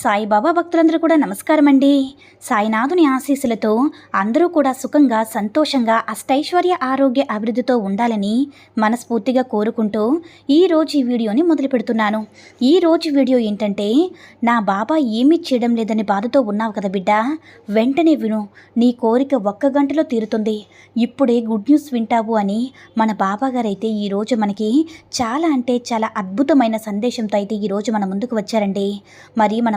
సాయిబాబా భక్తులందరూ కూడా నమస్కారం అండి సాయినాథుని ఆశీస్సులతో అందరూ కూడా సుఖంగా సంతోషంగా అష్టైశ్వర్య ఆరోగ్య అభివృద్ధితో ఉండాలని మనస్ఫూర్తిగా కోరుకుంటూ ఈరోజు ఈ వీడియోని మొదలు పెడుతున్నాను. ఈ రోజు వీడియో ఏంటంటే నా బాబా ఏమీ చేయడం లేదని బాధతో ఉన్నావు కదా బిడ్డ. వెంటనే విను నీ కోరిక ఒక్క గంటలో తీరుతుంది. ఇప్పుడే గుడ్ న్యూస్ వింటావు అని మన బాబా గారైతే ఈరోజు మనకి చాలా అంటే చాలా అద్భుతమైన సందేశంతో అయితే ఈరోజు మన ముందుకు వచ్చారండి. మరి మన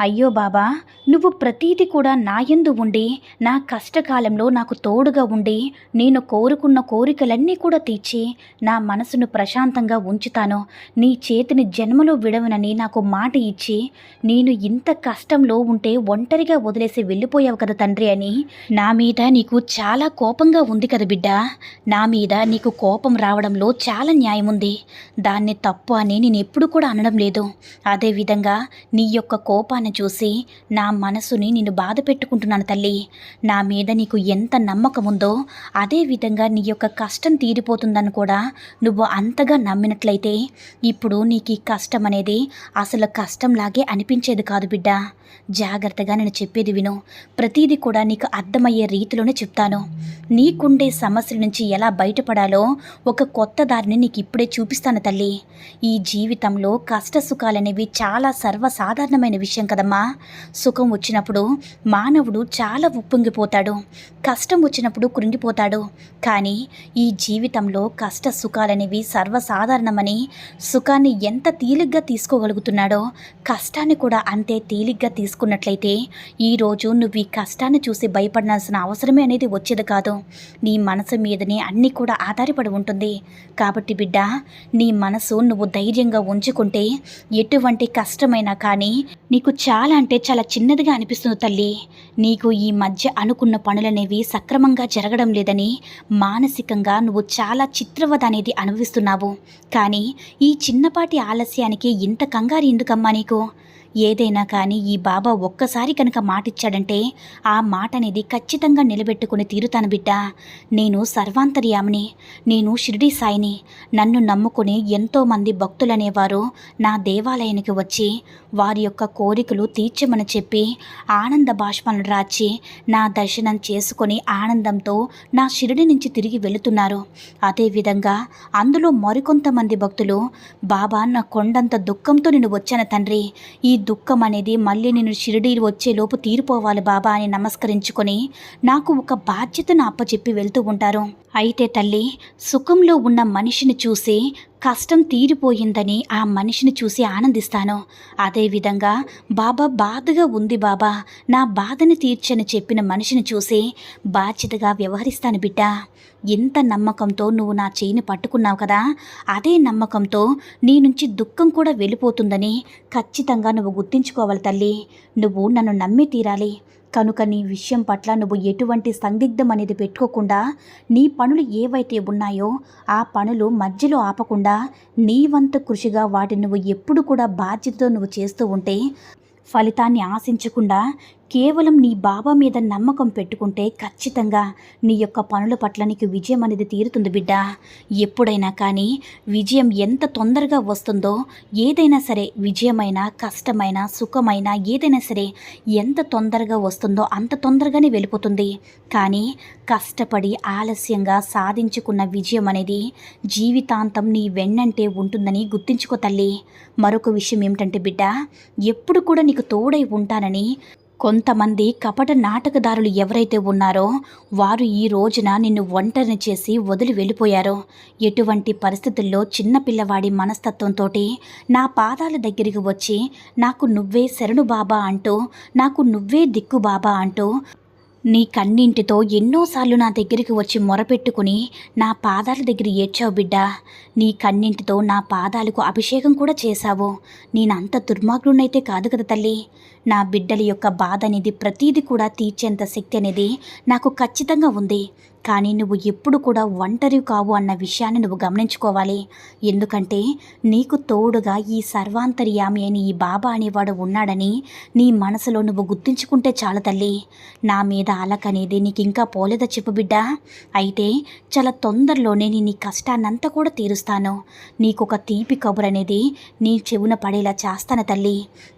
అయ్యో బాబా నువ్వు ప్రతీది కూడా నాయందు ఉండి నా కష్టకాలంలో నాకు తోడుగా ఉండి నేను కోరుకున్న కోరికలన్నీ కూడా తీర్చి నా మనసును ప్రశాంతంగా ఉంచుతాను. నీ చేతిని జన్మలో విడవనని నాకు మాట ఇచ్చి నేను ఇంత కష్టంలో ఉంటే ఒంటరిగా వదిలేసి వెళ్ళిపోయావు కదా తండ్రి అని. నా మీద నీకు చాలా కోపంగా ఉంది కదా బిడ్డ. నా మీద నీకు కోపం రావడంలో చాలా న్యాయం ఉంది. దాన్ని తప్పు అని నేను ఎప్పుడు కూడా అనడం లేదు. అదేవిధంగా నీ యొక్క కోపాన్ని చూసి నా మనసుని నిన్ను బాధ పెట్టుకుంటున్నాను తల్లి. నా మీద నీకు ఎంత నమ్మకం ఉందో అదే విధంగా నీ యొక్క కష్టం తీరిపోతుందని కూడా నువ్వు అంతగా నమ్మినట్లయితే ఇప్పుడు నీకు ఈ కష్టం అనేది అసలు కష్టంలాగే అనిపించేది కాదు బిడ్డ. జాగ్రత్తగా నేను చెప్పేది విను. ప్రతిదీ కూడా నీకు అర్థమయ్యే రీతిలోనే చెప్తాను. నీకుండే సమస్యల నుంచి ఎలా బయటపడాలో ఒక కొత్త దారిని నీకు ఇప్పుడే చూపిస్తాను తల్లి. ఈ జీవితంలో కష్ట సుఖాలనేవి చాలా సర్వసాధారణమైన విషయం కదమ్మా. సుఖం వచ్చినప్పుడు మానవుడు చాలా ఉప్పొంగిపోతాడు. కష్టం వచ్చినప్పుడు కృంగిపోతాడు. కానీ ఈ జీవితంలో కష్ట సుఖాలనేవి సర్వసాధారణమని సుఖాన్ని ఎంత తేలిగ్గా తీసుకోగలుగుతున్నాడో కష్టాన్ని కూడా అంతే తేలిగ్గా తీసుకున్నట్లయితే ఈరోజు నువ్వు ఈ కష్టాన్ని చూసి భయపడాల్సిన అవసరమే అనేది వచ్చేది కాదు. నీ మనసు మీదనే అన్నీ కూడా ఆధారపడి ఉంటుంది. కాబట్టి బిడ్డ నీ మనసు నువ్వు ధైర్యంగా ఉంచుకుంటే ఎటువంటి కష్టమైనా కానీ నీకు చాలా అంటే చాలా చిన్నదిగా అనిపిస్తుంది తల్లి. నీకు ఈ మధ్య అనుకున్న పనులనేవి సక్రమంగా జరగడం లేదని మానసికంగా నువ్వు చాలా చిత్రవద అనేది అనుభవిస్తున్నావు. కానీ ఈ చిన్నపాటి ఆలస్యానికి ఇంత కంగారు ఎందుకమ్మా నీకు? ఏదైనా కానీ ఈ బాబా ఒక్కసారి కనుక మాటిచ్చాడంటే ఆ మాట అనేది ఖచ్చితంగా నిలబెట్టుకుని తీరుతాను బిడ్డ. నేను సర్వాంతర్యామిని నేను షిరిడి సాయిని. నన్ను నమ్ముకుని ఎంతోమంది భక్తులనేవారు నా దేవాలయానికి వచ్చి వారి యొక్క కోరికలు తీర్చమని చెప్పి ఆనంద బాష్పాలను రాచి నా దర్శనం చేసుకొని ఆనందంతో నా షిరిడి నుంచి తిరిగి వెళుతున్నారు. అదేవిధంగా అందులో మరికొంతమంది భక్తులు బాబా నా కొండంత దుఃఖంతో నేను వచ్చాను తండ్రి. ఈ దుఃఖం అనేది మళ్ళీ నేను షిరిడీలు వచ్చేలోపు తీరిపోవాలి బాబా అని నమస్కరించుకొని నాకు ఒక బాధ్యతను అప్పచెప్పి వెళ్తూ ఉంటారు. అయితే తల్లి సుఖంలో ఉన్న మనిషిని చూసి కష్టం తీరిపోయిందని ఆ మనిషిని చూసి ఆనందిస్తాను. అదేవిధంగా బాబా బాధగా ఉంది బాబా. నా బాధని తీర్చని చెప్పిన మనిషిని చూసి బాధ్యతగా వ్యవహరిస్తాను బిడ్డ. ఎంత నమ్మకంతో నువ్వు నా చేయిని పట్టుకున్నావు కదా. అదే నమ్మకంతో నీ నుంచి దుఃఖం కూడా వెళ్ళిపోతుందని ఖచ్చితంగా నువ్వు గుర్తించుకోవాలి తల్లి. నువ్వు నన్ను నమ్మి తీరాలి. కనుక నీ విషయం పట్ల నువ్వు ఎటువంటి సందిగ్ధం అనేది పెట్టుకోకుండా నీ పనులు ఏవైతే ఉన్నాయో ఆ పనులు మధ్యలో ఆపకుండా నీ వంతు కృషిగా వాటిని నువ్వు ఎప్పుడు కూడా బాధ్యతతో నువ్వు చేస్తూ ఉంటే ఫలితాన్ని ఆశించకుండా కేవలం నీ బాబా మీద నమ్మకం పెట్టుకుంటే ఖచ్చితంగా నీ యొక్క పనుల పట్ల నీకు విజయం అనేది తీరుతుంది బిడ్డ. ఎప్పుడైనా కానీ విజయం ఎంత తొందరగా వస్తుందో ఏదైనా సరే విజయమైన కష్టమైన సుఖమైన ఏదైనా సరే ఎంత తొందరగా వస్తుందో అంత తొందరగానే వెళ్ళిపోతుంది. కానీ కష్టపడి ఆలస్యంగా సాధించుకున్న విజయం అనేది జీవితాంతం నీ వెన్నంటే ఉంటుందని గుర్తుంచుకో తల్లి. మరొక విషయం ఏమిటంటే బిడ్డ ఎప్పుడు కూడా నీకు తోడై ఉంటానని కొంతమంది కపట నాటకదారులు ఎవరైతే ఉన్నారో వారు ఈ రోజున నిన్ను ఒంటరిని చేసి వదిలి వెళ్ళిపోయారు. ఎటువంటి పరిస్థితుల్లో చిన్న పిల్లవాడి మనస్తత్వంతో నా పాదాల దగ్గరికి వచ్చి నాకు నువ్వే శరణు బాబా అంటూ నాకు నువ్వే దిక్కు బాబా అంటూ నీ కన్నింటితో ఎన్నోసార్లు నా దగ్గరికి వచ్చి మొరపెట్టుకుని నా పాదాల దగ్గర ఏడ్చావు బిడ్డ. నీ కన్నింటితో నా పాదాలకు అభిషేకం కూడా చేశావు. నేనంత దుర్మార్గుడినైతే కాదు కదా తల్లి. నా బిడ్డల యొక్క బాధ అనేది ప్రతీది కూడా తీర్చేంత శక్తి అనేది నాకు ఖచ్చితంగా ఉంది. కానీ నువ్వు ఎప్పుడు కూడా ఒంటరి కావు అన్న విషయాన్ని నువ్వు గమనించుకోవాలి. ఎందుకంటే నీకు తోడుగా ఈ సర్వాంతర్యామి అని ఈ బాబా అనేవాడు ఉన్నాడని నీ మనసులో నువ్వు గుర్తుంచుకుంటే చాలు తల్లి. నా మీద అలకనేది నీకు ఇంకా పోలేదా చెప్పు బిడ్డ. అయితే చాలా తొందరలోనే నేను నీ కష్టాన్నంతా కూడా తీరుస్తాను. నీకు ఒక తీపి కబురు అనేది నీ చెవున పడేలా చేస్తాను తల్లి.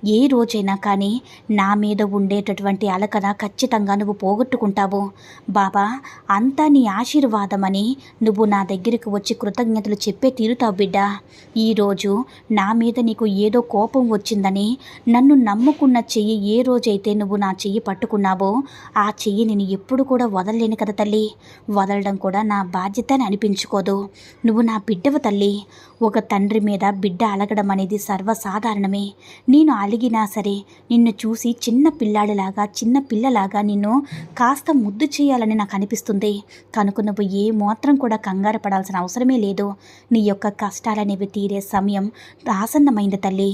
ఏ రోజైనా కానీ నా మీద ఉండేటటువంటి అలకన ఖచ్చితంగా నువ్వు పోగొట్టుకుంటావు. బాబా అంతా నీ ఆశీర్వాదమని నువ్వు నా దగ్గరకు వచ్చి కృతజ్ఞతలు చెప్పే తీరుతావు బిడ్డ. ఈరోజు నా మీద నీకు ఏదో కోపం వచ్చిందని నన్ను నమ్ముకున్న చెయ్యి ఏ రోజైతే నువ్వు నా చెయ్యి పట్టుకున్నావో ఆ చెయ్యి నేను ఎప్పుడు కూడా వదలలేను కదా తల్లి. వదలడం కూడా నా బాధ్యత అని అనిపించుకోదు. నువ్వు నా బిడ్డవ తల్లి. ఒక తండ్రి మీద బిడ్డ అలగడం అనేది సర్వసాధారణమే. నేను అలిగినా సరే నిన్ను చూసి చిన్న పిల్లాడిలాగా చిన్న పిల్లలాగా నిన్ను కాస్త ముద్దు చేయాలని నాకు అనిపిస్తుంది. కనుక నువ్వు ఏ మాత్రం కూడా కంగారు పడాల్సిన అవసరమే లేదు. నీ యొక్క కష్టాలనేవి తీరే సమయం ఆసన్నమైంది తల్లి.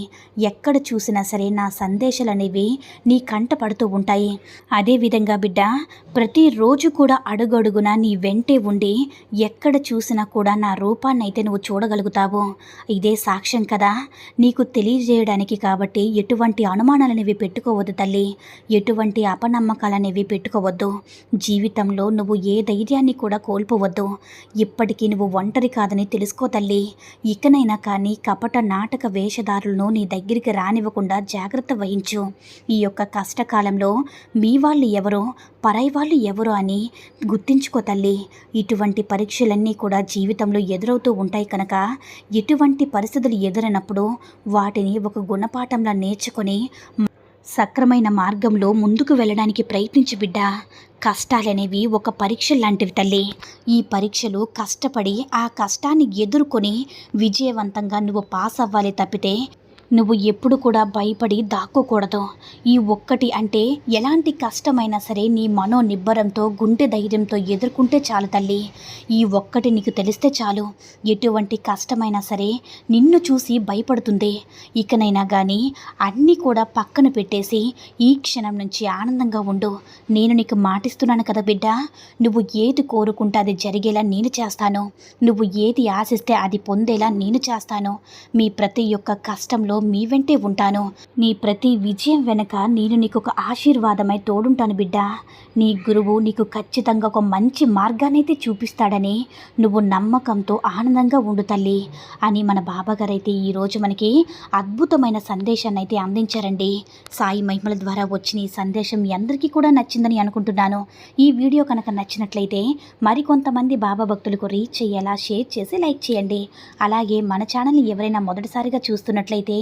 ఎక్కడ చూసినా సరే నా సందేశాలు అనేవి నీ కంట పడుతూ ఉంటాయి. అదేవిధంగా బిడ్డ ప్రతిరోజు కూడా అడుగడుగున నీ వెంటే ఉండి ఎక్కడ చూసినా కూడా నా రూపాన్ని అయితే నువ్వు చూడగలుగుతావు. ఇదే సాక్ష్యం కదా నీకు తెలియజేయడానికి కాబట్టి ఎటువంటి అనుమానాలనేవి పెట్టుకోవద్దు తల్లి. ఎటువంటి అపనమ్మకాలు అనేవి పెట్టుకోవద్దు. జీవితంలో నువ్వు ఏ ధైర్యాన్ని కూడా కోల్పోవద్దు. ఇప్పటికీ నువ్వు ఒంటరి కాదని తెలుసుకో తల్లి. ఇకనైనా కానీ కపట నాటక వేషధారులను నీ దగ్గరికి రానివ్వకుండా జాగ్రత్త వహించు. ఈ యొక్క కష్టకాలంలో మీ వాళ్ళు ఎవరో పరాయి వాళ్ళు ఎవరో అని గుర్తించుకో తల్లి. ఇటువంటి పరీక్షలన్నీ కూడా జీవితంలో ఎదురవుతూ ఉంటాయి కనుక ఎటువంటి పరిస్థితులు ఎదురైనప్పుడు వాటిని ఒక గుణపాఠంలా నేర్చుకొని సక్రమైన మార్గంలో ముందుకు వెళ్ళడానికి ప్రయత్నించు బిడ్డ. కష్టాలనేవి ఒక పరీక్ష లాంటివి తల్లి. ఈ పరీక్షలు కష్టపడి ఆ కష్టాన్ని ఎదుర్కొని విజయవంతంగా నువ్వు పాస్ అవ్వాలి తప్పితే నువ్వు ఎప్పుడు కూడా భయపడి దాక్కోకూడదు. ఈ ఒక్కటి అంటే ఎలాంటి కష్టమైనా సరే నీ మనో నిబ్బరంతో గుండె ధైర్యంతో ఎదుర్కొంటే చాలు తల్లి. ఈ ఒక్కటి నీకు తెలిస్తే చాలు. ఎటువంటి కష్టమైనా సరే నిన్ను చూసి భయపడుతుంది. ఇకనైనా కానీ అన్నీ కూడా పక్కన పెట్టేసి ఈ క్షణం నుంచి ఆనందంగా ఉండు. నేను నీకు మాటిస్తున్నాను కదా బిడ్డ. నువ్వు ఏది కోరుకుంటే అది జరిగేలా నేను చేస్తాను. నువ్వు ఏది ఆశిస్తే అది పొందేలా నేను చేస్తాను. మీ ప్రతి ఒక్క కష్టంలో మీ వెంటే ఉంటాను. నీ ప్రతి విజయం వెనక నేను నీకు ఒక ఆశీర్వాదమై తోడుంటాను బిడ్డ. నీ గురువు నీకు ఖచ్చితంగా ఒక మంచి మార్గాన్ని అయితే చూపిస్తాడని నువ్వు నమ్మకంతో ఆనందంగా ఉండు తల్లి అని మన బాబాగారైతే ఈరోజు మనకి అద్భుతమైన సందేశాన్ని అయితే అందించారండి. సాయి మహిమల ద్వారా వచ్చిన ఈ సందేశం మీ అందరికీ కూడా నచ్చిందని అనుకుంటున్నాను. ఈ వీడియో కనుక నచ్చినట్లయితే మరికొంతమంది బాబా భక్తులకు రీచ్ అయ్యేలా షేర్ చేసి లైక్ చేయండి. అలాగే మన ఛానల్ని ఎవరైనా మొదటిసారిగా చూస్తున్నట్లయితే